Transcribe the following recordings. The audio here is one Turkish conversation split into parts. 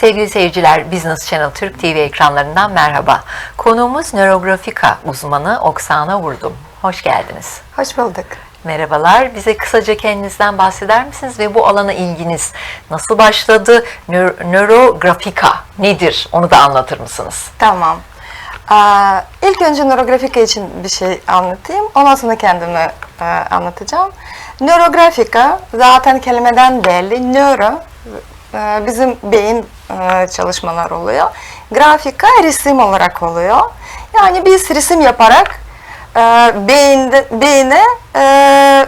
Sevgili seyirciler, Business Channel Türk TV ekranlarından merhaba. Konuğumuz nörografika uzmanı Oksana Vurdum. Hoş geldiniz. Hoş bulduk. Merhabalar. Bize kısaca kendinizden bahseder misiniz ve bu alana ilginiz nasıl başladı? Nö- nörografika nedir? Onu da anlatır mısınız? Tamam. Aa, ilk önce nörografika için bir şey anlatayım. Ondan sonra kendimi e, anlatacağım. Nörografika zaten kelimeden belli. Nöro bizim beyin e, çalışmalar oluyor. Grafika resim olarak oluyor. Yani biz resim yaparak e, beyinde, beyine e,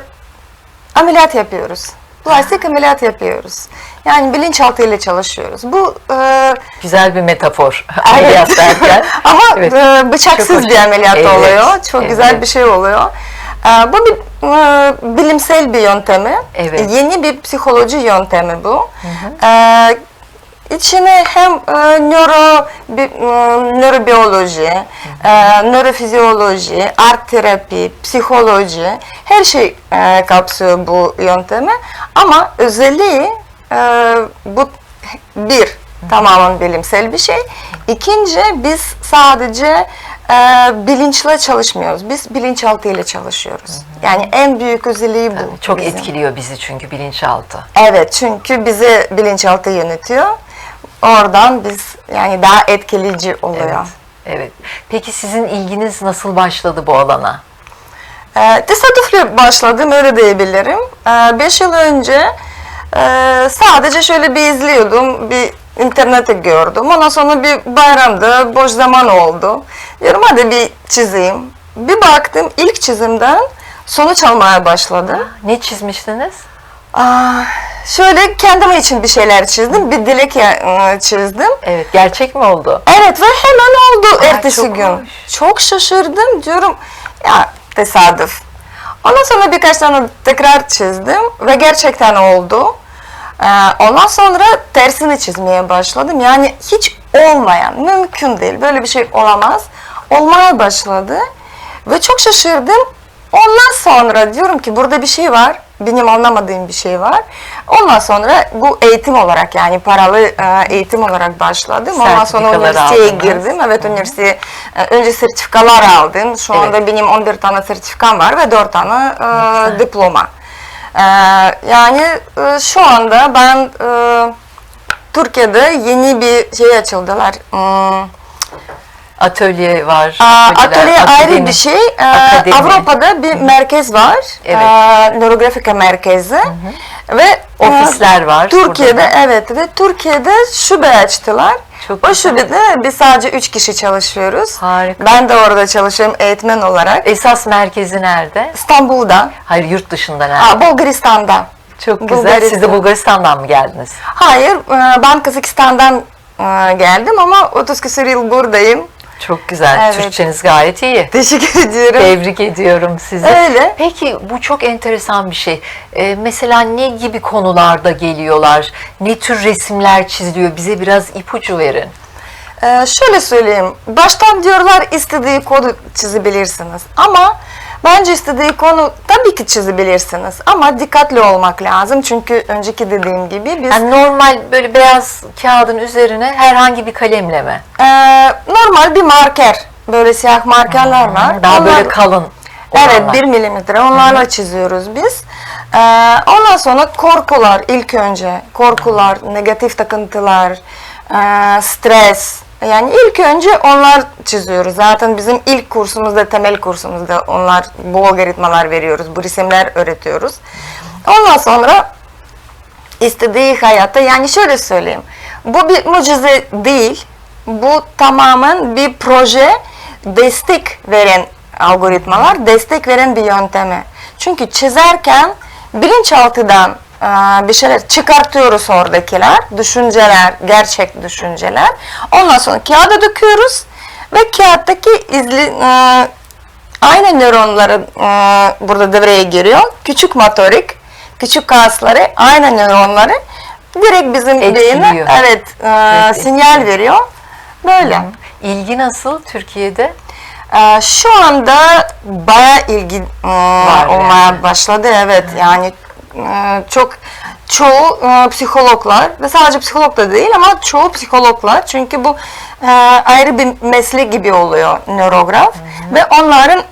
ameliyat yapıyoruz. Plastik ameliyat yapıyoruz. Yani bilinçaltı ile çalışıyoruz. Bu e, Güzel bir metafor ameliyat derken. Ama Evet. e, bıçaksız bir ameliyat Evet, oluyor. Çok güzel evet. bir şey oluyor. E, Bu bir bilimsel bir yöntemi. Evet. Yeni bir psikoloji yöntemi bu. E, İçine hem e, nöro, bi, e, nörobiyoloji, e, nörofizyoloji, art terapi, psikoloji her şey e, kapsıyor bu yöntemi. Ama özelliği e, bu bir tamamen bilimsel bir şey. İkinci biz sadece e, bilinçle çalışmıyoruz. Biz bilinçaltı ile çalışıyoruz. Yani en büyük özelliği bu. Çok bizim. etkiliyor bizi çünkü bilinçaltı. Evet çünkü bizi bilinçaltı yönetiyor. Oradan biz yani daha etkileyici oluyor. Evet. Evet. Peki sizin ilginiz nasıl başladı bu alana? Ee, tesadüfle başladım öyle diyebilirim. Ee, beş yıl önce e, sadece şöyle bir izliyordum, bir internette gördüm. Ondan sonra bir bayramda boş zaman oldu. Diyorum hadi bir çizeyim. Bir baktım ilk çizimden sonuç almaya başladı. Ne çizmiştiniz? Aa, şöyle kendim için bir şeyler çizdim, bir dilek e, çizdim. Evet, gerçek mi oldu? Evet ve hemen oldu Ay, ertesi çok gün. hoş. Çok şaşırdım diyorum ya tesadüf. Ondan sonra birkaç tane tekrar çizdim ve gerçekten oldu. Ee, ondan sonra tersini çizmeye başladım. Yani hiç olmayan, mümkün değil. Böyle bir şey olamaz. Olmaya başladı ve çok şaşırdım. Ondan sonra diyorum ki burada bir şey var. Benim anlamadığım bir şey var. Ondan sonra bu eğitim olarak yani paralı e, eğitim olarak başladım. Ondan sonra üniversiteye aldınız. girdim. Evet üniversiteye e, önce sertifikalar aldım. Şu Evet. anda benim 11 tane sertifikam var ve 4 tane e, diploma. E, yani e, şu anda ben e, Türkiye'de yeni bir şey açıldılar. Hmm, Atölye var. Aa, Atölye ayrı akademi. bir şey. Ee, Akademi. Avrupa'da bir merkez var. Evet. Ee, nörografika merkezi. Ve Ofisler e, var Türkiye'de evet ve Türkiye'de şube açtılar. Çok o güzel. şubede biz sadece üç kişi çalışıyoruz. Harika. Ben de orada çalışıyorum eğitmen olarak. Esas merkezi nerede? İstanbul'da, Hayır, yurt dışında nerede? Aa, Bulgaristan'da. Çok güzel. Bulgaristan. Siz de Bulgaristan'dan mı geldiniz? Hayır, e, ben Kazakistan'dan e, geldim ama 30 küsur yıl buradayım. Çok güzel. Evet. Türkçeniz gayet iyi. Teşekkür ediyorum. Tebrik ediyorum sizi. Öyle. Peki bu çok enteresan bir şey. Ee, mesela ne gibi konularda geliyorlar? Ne tür resimler çiziliyor? Bize biraz ipucu verin. Ee, şöyle söyleyeyim. Baştan diyorlar istediği kodu çizebilirsiniz. Ama bence istediği konu tabii ki çizebilirsiniz. Ama dikkatli olmak lazım. Çünkü önceki dediğim gibi biz Yani normal böyle beyaz kağıdın üzerine herhangi bir kalemle mi? e, normal bir marker. Böyle siyah markerler var. Daha böyle Onlar- kalın Evet olanlar. bir milimetre onlarla çiziyoruz biz. Ee, ondan sonra korkular ilk önce korkular, negatif takıntılar, e, stres. Yani ilk önce onlar çiziyoruz. Zaten bizim ilk kursumuzda, temel kursumuzda onlar bu algoritmalar veriyoruz, bu resimler öğretiyoruz. Ondan sonra istediği hayatta yani şöyle söyleyeyim. Bu bir mucize değil. Bu tamamen bir proje destek veren algoritmalar, destek veren bir yöntemi. Çünkü çizerken bilinçaltıdan e, bir şeyler çıkartıyoruz oradakiler, düşünceler, gerçek düşünceler. Ondan sonra kağıda döküyoruz ve kağıttaki izli, e, aynı nöronları e, burada devreye giriyor. Küçük motorik, küçük kasları, aynı nöronları direkt bizim beyine evet, Evet, sinyal veriyor. Böyle. İlgi nasıl Türkiye'de? Ee, şu anda bayağı ilgi e, olmaya yani. başladı. Evet yani e, çok çoğu e, psikologlar ve sadece psikolog da değil ama çoğu psikologlar çünkü bu e, ayrı bir meslek gibi oluyor nörograf ve onların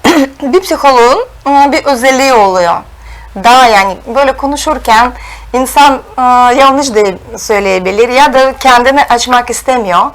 bir psikoloğun e, bir özelliği oluyor. Daha yani böyle konuşurken insan e, yanlış da söyleyebilir ya da kendini açmak istemiyor.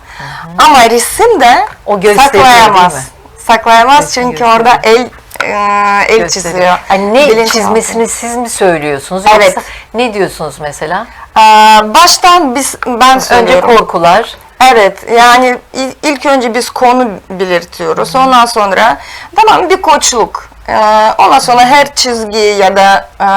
Ama resimde O gösteriyor, saklayamaz. değil mi? Saklayamaz Resim çünkü gösteriyor. orada el e, el çiziyor. Hani ne Bilinçaltı. çizmesini siz mi söylüyorsunuz? Evet. Yoksa ne diyorsunuz mesela? Aa, baştan biz ben Önce söylüyorum. korkular. Evet yani il- ilk önce biz konu belirtiyoruz. Ondan sonra tamam bir koçluk. Ee, ondan sonra her çizgiyi ya da e,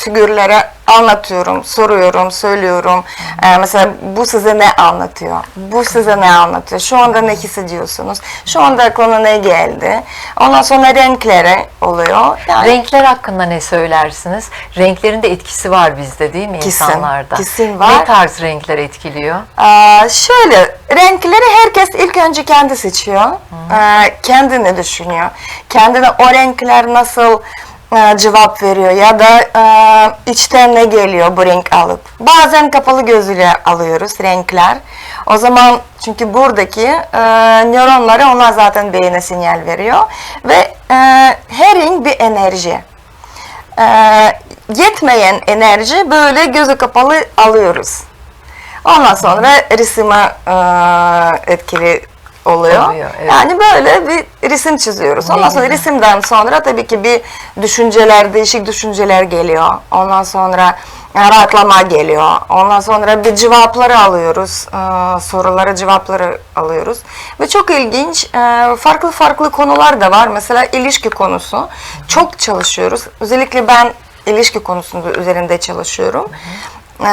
figürlere anlatıyorum, soruyorum, söylüyorum. Ee, mesela bu size ne anlatıyor? Bu size ne anlatıyor? Şu anda ne hissediyorsunuz? Şu anda aklına ne geldi? Ondan sonra renklere oluyor. Yani Renkler hakkında ne söylersiniz? Renklerin de etkisi var bizde değil mi Kesin, insanlarda? kesin var. Ne tarz renkler etkiliyor? Aa, şöyle, renkleri herkes ilk önce kendi seçiyor. Ee, kendini düşünüyor. Kendine o renkler nasıl e, cevap veriyor ya da e, içten ne geliyor bu renk alıp. Bazen kapalı gözüyle alıyoruz renkler. O zaman çünkü buradaki e, nöronları onlar zaten beyine sinyal veriyor. Ve e, her renk bir enerji. E, yetmeyen enerji böyle gözü kapalı alıyoruz. Ondan sonra resime e, etkili oluyor. Oluyor, evet. Yani böyle bir resim çiziyoruz. Ondan Ne sonra güzel. resimden sonra tabii ki bir düşünceler, değişik düşünceler geliyor. Ondan sonra e, rahatlama geliyor. Ondan sonra bir cevapları alıyoruz. E, sorulara cevapları alıyoruz. Ve çok ilginç e, farklı farklı konular da var. Mesela ilişki konusu. Çok çalışıyoruz. Özellikle ben ilişki konusunda üzerinde çalışıyorum. E,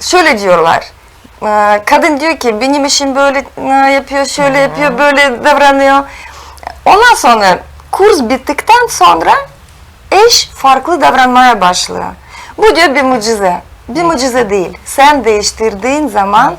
şöyle diyorlar. E, Kadın diyor ki benim işim böyle e, yapıyor, şöyle yapıyor, böyle davranıyor. Ondan sonra kurs bittikten sonra eş farklı davranmaya başlıyor. Bu diyor bir mucize. Bir mucize değil. Sen değiştirdiğin zaman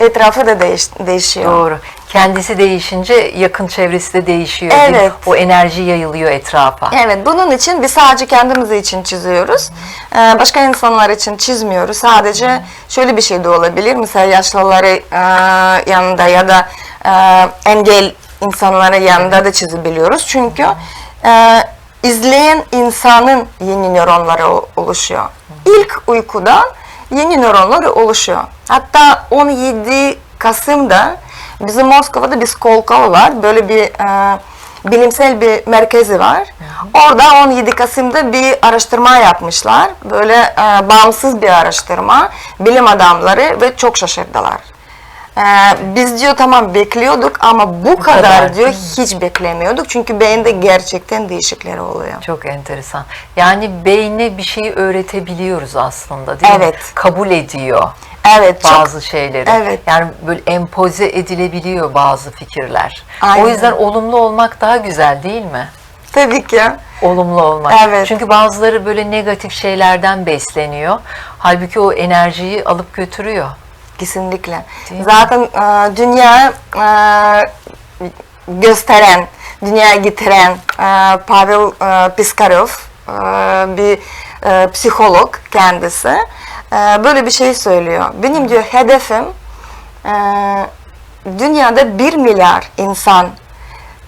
etrafı da değiş, değişiyor. Doğru. Kendisi değişince yakın çevresi de değişiyor. değil mi? Evet. O enerji yayılıyor etrafa. Evet, bunun için biz sadece kendimiz için çiziyoruz. Ee, başka insanlar için çizmiyoruz. Sadece şöyle bir şey de olabilir. Mesela yaşlıları e, yanında ya da e, engel insanların yanında da çizebiliyoruz. Çünkü e, izleyen insanın yeni nöronları oluşuyor. İlk uykudan yeni nöronlar oluşuyor. Hatta 17 Kasım'da bizim Moskova'da bir Skolkovo var. Böyle bir e, bilimsel bir merkezi var. Orada 17 Kasım'da bir araştırma yapmışlar. Böyle e, bağımsız bir araştırma. Bilim adamları ve çok şaşırdılar. E, biz diyor tamam bekliyorduk ama bu, kadar, kadar. diyor hiç beklemiyorduk. Çünkü beyinde gerçekten değişiklikler oluyor. Çok enteresan. Yani beyne bir şeyi öğretebiliyoruz aslında değil mi? Evet. Kabul ediyor Evet bazı şeyleri. Evet. Yani böyle empoze edilebiliyor bazı fikirler. Aynen. O yüzden olumlu olmak daha güzel değil mi? tabii ki. Olumlu olmak. Evet. Çünkü bazıları böyle negatif şeylerden besleniyor. Halbuki o enerjiyi alıp götürüyor. Kesinlikle. Değil? Zaten e, dünya e, gösteren, dünyaya getiren e, Pavel e, Piskarov e, bir e, psikolog kendisi e, böyle bir şey söylüyor. Benim diyor hedefim e, dünyada bir milyar insan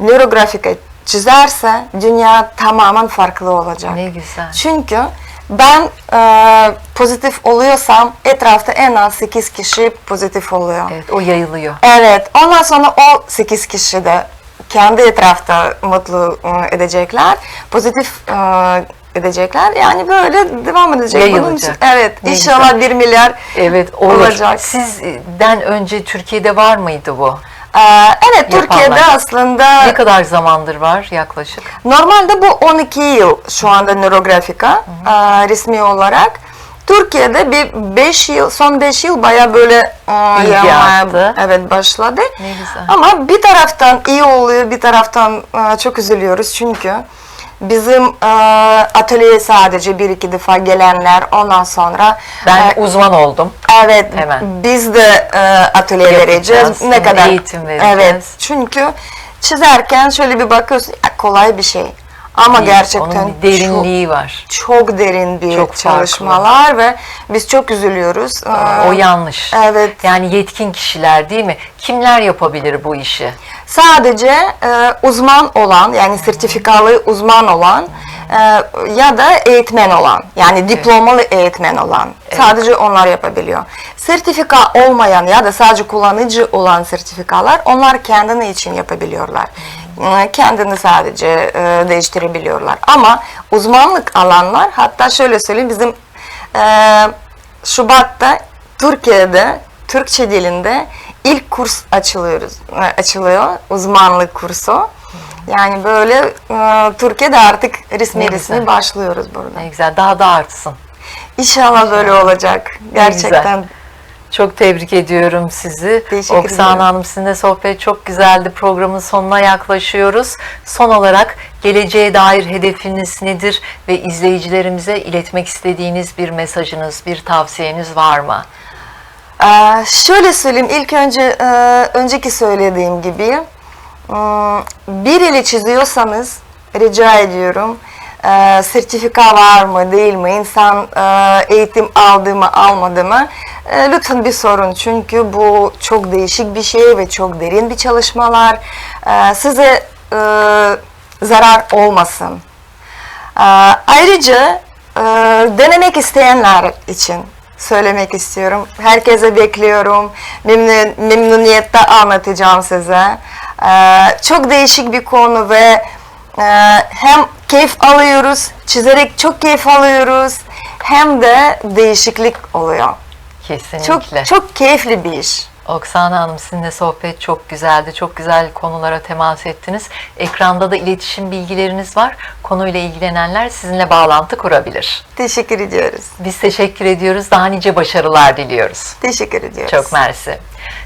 nörografika çizerse dünya tamamen farklı olacak. Ne güzel. Çünkü ben e, pozitif oluyorsam etrafta en az 8 kişi pozitif oluyor. Evet, o yayılıyor. Evet. Ondan sonra o 8 kişi de kendi etrafta mutlu e, edecekler. Pozitif e, edecekler. Yani böyle devam edecek. Bunun Yayılacak. için- evet. Ne inşallah güzel. 1 milyar Evet, olur. olacak. Sizden önce Türkiye'de var mıydı bu? E, evet Türkiye'de Yapanlar. aslında Ne kadar zamandır var yaklaşık? Normalde bu 12 yıl şu anda nörografika e, resmi olarak. Türkiye'de bir 5 yıl, son 5 yıl baya böyle e, İlgi arttı. evet başladı. Ne güzel. Ama bir taraftan iyi oluyor, bir taraftan e, çok üzülüyoruz çünkü bizim e, atölyeye sadece bir iki defa gelenler ondan sonra Ben e, uzman oldum. Evet, Hemen. biz de e, atölye Yapacağız, vereceğiz. Ne kadar eğitim vereceğiz. Evet. Çünkü çizerken şöyle bir bakıyorsun, ya kolay bir şey. Ama gerçekten Onun bir derinliği var. çok derin bir Çok farklı. çalışmalar ve biz çok üzülüyoruz. O Ee, yanlış. Evet. Yani yetkin kişiler değil mi? Kimler yapabilir bu işi? Sadece e, uzman olan yani sertifikalı uzman olan e, ya da eğitmen olan yani diplomalı eğitmen olan sadece onlar yapabiliyor. Sertifika olmayan ya da sadece kullanıcı olan sertifikalar onlar kendini için yapabiliyorlar. E, Kendini sadece e, değiştirebiliyorlar. Ama uzmanlık alanlar hatta şöyle söyleyeyim bizim e, Şubat'ta Türkiye'de Türkçe dilinde ilk kurs açılıyoruz e, açılıyor uzmanlık kursu. Yani böyle e, Türkiye'de artık resmi resmi başlıyoruz burada. Ne güzel. Daha da artsın. İnşallah böyle olacak. Gerçekten. Çok tebrik ediyorum sizi. Teşekkür Oksana ederim. Hanım sizinle sohbet çok güzeldi. Programın sonuna yaklaşıyoruz. Son olarak geleceğe dair hedefiniz nedir ve izleyicilerimize iletmek istediğiniz bir mesajınız, bir tavsiyeniz var mı? Ee, şöyle söyleyeyim ilk önce e, önceki söylediğim gibi ım, bir ile çiziyorsanız rica ediyorum e, sertifika var mı değil mi insan e, eğitim aldı mı almadı mı E, lütfen bir sorun çünkü bu çok değişik bir şey ve çok derin bir çalışmalar E, size e, zarar olmasın. Ee, Ayrıca e, denemek isteyenler için söylemek istiyorum. Herkese bekliyorum. Memnun, memnuniyetle anlatacağım size. Ee, Çok değişik bir konu ve e, hem keyif alıyoruz, çizerek çok keyif alıyoruz hem de değişiklik oluyor. Kesinlikle. Çok çok keyifli bir iş. Oksana Hanım sizinle sohbet çok güzeldi. Çok güzel konulara temas ettiniz. Ekranda da iletişim bilgileriniz var. Konuyla ilgilenenler sizinle bağlantı kurabilir. Teşekkür ediyoruz. Biz teşekkür ediyoruz. Daha nice başarılar diliyoruz. Teşekkür ediyoruz. Çok mersi.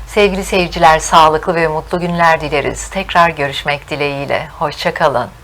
Sevgili seyirciler, sağlıklı ve mutlu günler dileriz. Tekrar görüşmek dileğiyle. Hoşçakalın.